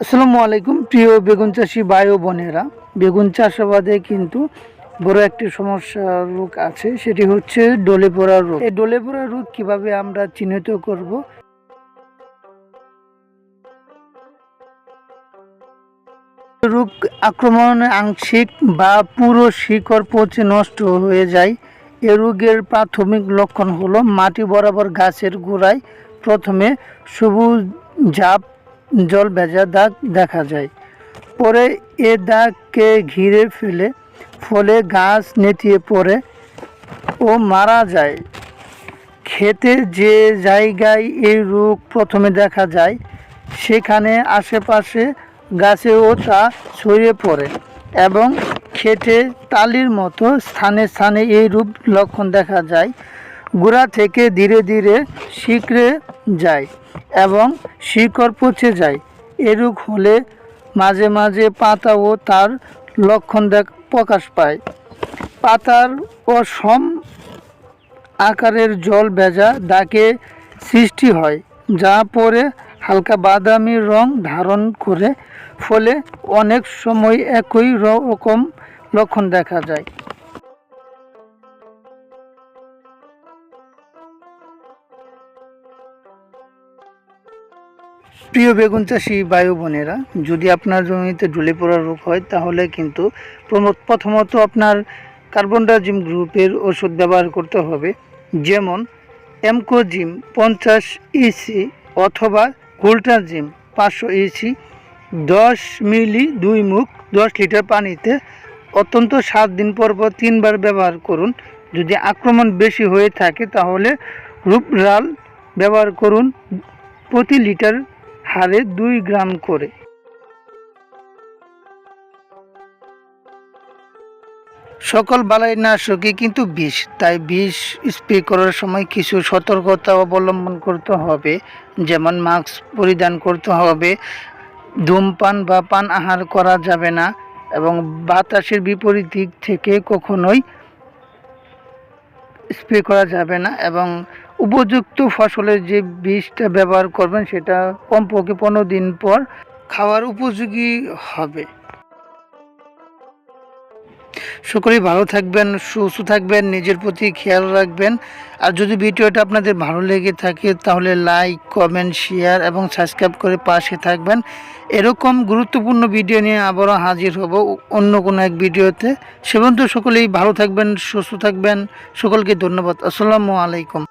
আসসালামু আলাইকুম, প্রিয় বেগুন চাষি ও বোনেরা। বেগুন চাষাবাদে কিন্তু বড় একটি সমস্যা রোগ আছে, সেটি হচ্ছে ডলে পড়া রোগ। এই ডলে পড়া রোগ কীভাবে আমরা চিহ্নিত করব? রোগ আক্রমণ আংশিক বা পুরো শিকড় পচে নষ্ট হয়ে যায়। এ রোগের প্রাথমিক লক্ষণ হলো মাটি বরাবর গাছের গোড়ায় প্রথমে সবুজ ঝাপ জল ভেজা দাগ দেখা যায়। পরে এ দাগকে ঘিরে ফেলে ফলে গাছ নেতিয়ে পড়ে ও মারা যায়। ক্ষেতের যে জায়গায় এই রোগ প্রথমে দেখা যায়, সেখানে আশেপাশে গাছেও তা ছড়িয়ে পড়ে এবং খেটে তালির মতো স্থানে স্থানে এই রূপ লক্ষণ দেখা যায়। গোড়া থেকে ধীরে ধীরে শিকড়ে যায় এবং শিকড় পচে যায়। এরূপ হলে মাঝে মাঝে পাতা ও তার লক্ষণ দেখ প্রকাশ পায়। পাতার অসম আকারের জল ভেজা দাগে সৃষ্টি হয়, যা পরে হালকা বাদামি রং ধারণ করে। ফলে অনেক সময় একই রকম লক্ষণ দেখা যায়। প্রিয় বেগুন চাষি বায়ু বোনেরা, যদি আপনার জমিতে ঢুলে পড়া রোগ হয়, তাহলে কিন্তু প্রথমত আপনার কার্বন কার্বনডাজিম গ্রুপের ওষুধ ব্যবহার করতে হবে। যেমন এমকোজিম পঞ্চাশ ইসি অথবা গোল্টাজিম পাঁচশো ইসি দশ মিলি দুই মুখ, দশ লিটার পানিতে অত্যন্ত সাত দিন পর পর তিনবার ব্যবহার করুন। যদি আক্রমণ বেশি হয়ে থাকে, তাহলে রূপরাল ব্যবহার করুন প্রতি লিটার হারে দুই গ্রাম করে। সকল বালাই বালাইনাশকই কিন্তু বিষ, তাই বিষ স্প্রে করার সময় কিছু সতর্কতা অবলম্বন করতে হবে, যেমন মাস্ক পরিধান করতে হবে, ধূমপান বা পান আহার করা যাবে না, এবং বাতাসের বিপরীত দিক থেকে কখনোই স্প্রে করা যাবে না, এবং উপযুক্ত ফসলের যে বীজটা ব্যবহার করবেন সেটা কমপক্ষে পনেরো দিন পর খাওয়ার উপযোগী হবে। সকলেই ভালো থাকবেন, সুস্থ থাকবেন, নিজের প্রতি খেয়াল রাখবেন। আর যদি ভিডিওটা আপনাদের ভালো লেগে থাকে, তাহলে লাইক, কমেন্ট, শেয়ার এবং সাবস্ক্রাইব করে পাশে থাকবেন। এরকম গুরুত্বপূর্ণ ভিডিও নিয়ে আবারও হাজির হব অন্য কোনো এক ভিডিওতে। সেবন্ত সকলেই ভালো থাকবেন, সুস্থ থাকবেন। সকলকে ধন্যবাদ। আসসালামু আলাইকুম।